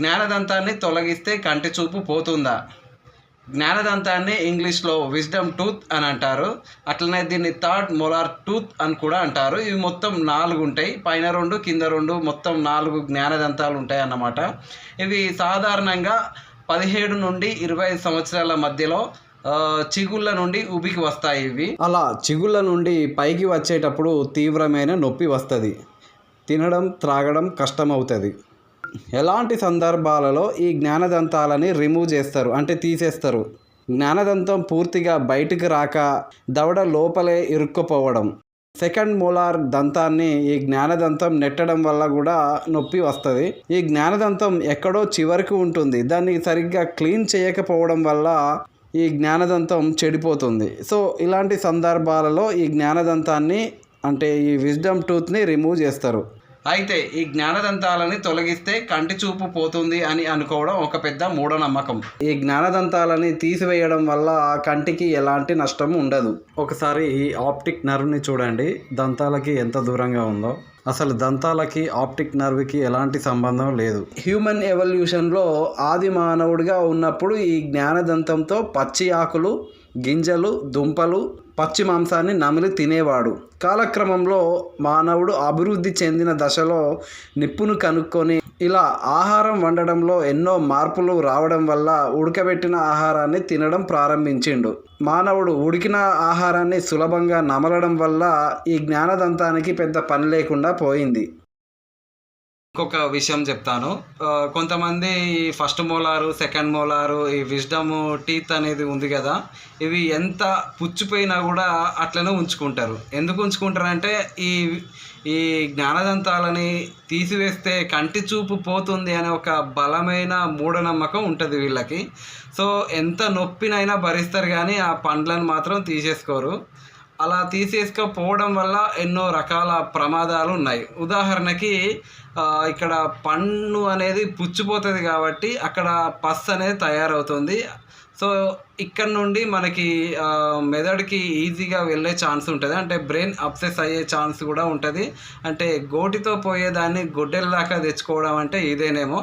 జ్ఞానదంతాన్ని తొలగిస్తే కంటి చూపు పోతుందా? జ్ఞానదంతాన్ని ఇంగ్లీష్లో విజ్డమ్ టూత్ అని అంటారు. అట్లనే దీన్ని థర్డ్ మొలార్ టూత్ అని కూడా అంటారు. ఇవి మొత్తం నాలుగు ఉంటాయి పైన రెండు కింద రెండు మొత్తం నాలుగు జ్ఞానదంతాలు ఉంటాయి అన్నమాట ఇవి సాధారణంగా పదిహేడు నుండి ఇరవై సంవత్సరాల మధ్యలో చిగుళ్ళ నుండి ఉబికి వస్తాయి ఇవి. అలా చిగుళ్ళ నుండి పైకి వచ్చేటప్పుడు తీవ్రమైన నొప్పి వస్తుంది. తినడం త్రాగడం కష్టమవుతుంది. ఎలాంటి సందర్భాలలో ఈ జ్ఞానదంతాలని రిమూవ్ చేస్తారు? అంటే తీసేస్తారు. జ్ఞానదంతం పూర్తిగా బయటికి రాక దవడ లోపలే ఇరుక్కుపోవడం. సెకండ్ మోలార్ దంతాన్ని ఈ జ్ఞానదంతం నెట్టడం వల్ల కూడా నొప్పి వస్తుంది. ఈ జ్ఞానదంతం ఎక్కడో చివరికి ఉంటుంది. దాన్ని సరిగ్గా క్లీన్ చేయకపోవడం వల్ల ఈ జ్ఞానదంతం చెడిపోతుంది. సో ఇలాంటి సందర్భాలలో ఈ జ్ఞానదంతాన్ని అంటే ఈ విజ్డమ్ టూత్ని రిమూవ్ చేస్తారు. అయితే ఈ జ్ఞానదంతాలని తొలగిస్తే కంటి చూపు పోతుంది అని అనుకోవడం ఒక పెద్ద మూఢనమ్మకం. ఈ జ్ఞానదంతాలని తీసివేయడం వల్ల ఆ కంటికి ఎలాంటి నష్టం ఉండదు. ఒకసారి ఈ ఆప్టిక్ నర్వ్ని చూడండి. దంతాలకి ఎంత దూరంగా ఉందో. అసలు దంతాలకి ఆప్టిక్ నర్వ్కి ఎలాంటి సంబంధం లేదు. హ్యూమన్ ఎవల్యూషన్లో ఆది మానవుడిగా ఉన్నప్పుడు ఈ జ్ఞానదంతంతో పచ్చి ఆకులు గింజలు దుంపలు పచ్చి మాంసాన్ని నమిలి తినేవాడు. కాలక్రమంలో మానవుడు అభివృద్ధి చెందిన దశలో నిప్పును కనుక్కొని ఇలా ఆహారం వండడంలో ఎన్నో మార్పులు రావడం వల్ల ఉడకబెట్టిన ఆహారాన్ని తినడం ప్రారంభించిండు. మానవుడు ఉడికిన ఆహారాన్ని సులభంగా నమలడం వల్ల ఈ జ్ఞానదంతానికి పెద్ద పని లేకుండా పోయింది. ఇంకొక విషయం చెప్తాను. కొంతమంది ఫస్ట్ మోలారు సెకండ్ మోలారు ఈ విజ్డమ్ టీత్ అనేది ఉంది కదా ఇవి ఎంత పుచ్చిపోయినా కూడా అట్లనే ఉంచుకుంటారు. ఎందుకు ఉంచుకుంటారంటే ఈ ఈ జ్ఞానదంతాలని తీసివేస్తే కంటి చూపు పోతుంది అనే ఒక బలమైన మూఢనమ్మకం ఉంటుంది వీళ్ళకి. సో ఎంత నొప్పినైనా భరిస్తారు కానీ ఆ పండ్లను మాత్రం తీసేసుకోరు. అలా తీసేసుకపోవడం వల్ల ఎన్నో రకాల ప్రమాదాలు ఉన్నాయి ఉదాహరణకి ఇక్కడ పన్ను అనేది పుచ్చిపోతుంది కాబట్టి అక్కడ పస్ అనేది తయారవుతుంది. సో ఇక్కడ నుండి మనకి మెదడుకి ఈజీగా వెళ్ళే ఛాన్స్ ఉంటుంది. అంటే బ్రెయిన్ అప్సెస్ అయ్యే ఛాన్స్ కూడా ఉంటుంది. అంటే గోటితో పోయేదాన్ని గొడ్డెల దాకా తెచ్చుకోవడం అంటే ఇదేనేమో.